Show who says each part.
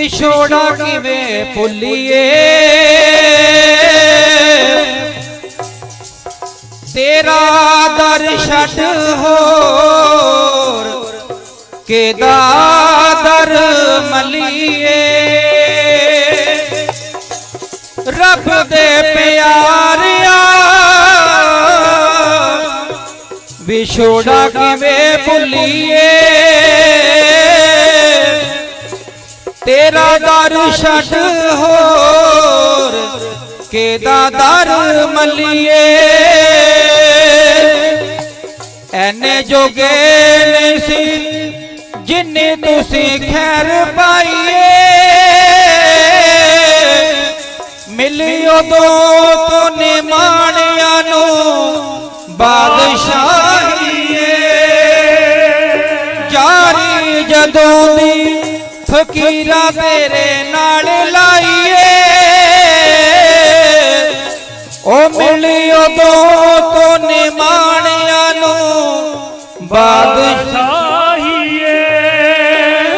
Speaker 1: ਵਿਛੋੜਾ ਕਿਵੇਂ ਭੁੱਲੀਏ? ਤੇਰਾ ਦਰ ਛੱਡ ਹੋਰ ਕਿਦਾ ਦਰ ਮਲੀਏ? ਰੱਬ ਦੇ ਪਿਆਰਿਆ ਵਿਛੋੜਾ ਕਿਵੇਂ ਭੁੱਲੀਏ? ਤੇਰਾ ਦਰ ਛੱਡ ਹੋਰ ਕਿਦਾ ਦਰ ਮਲੀਏ। ਐਨੇ ਜੋਗੇ ਨਹੀਂ ਸੀ ਜਿੰਨੇ ਤੁਸੀਂ ਖੈਰ ਪਾਈਏ। ਮਿਲਿਓ ਉਦੋਂ ਤੋਂ ਨਿਮਾਣਿਆਂ ਨੂੰ ਬਾਦਸ਼ਾਹੀਏ। ਜਾਰੀ ਜਦੋਂ ਦੀ ਫਕੀਰਾ ਤੇਰੇ ਨਾਲ ਲਾਈਏ। ਉਹ ਮਿਲਿਓ ਦੋ ਤੋਂ ਨਿਮਾਣਿਆਂ ਨੂੰ ਬਾਦ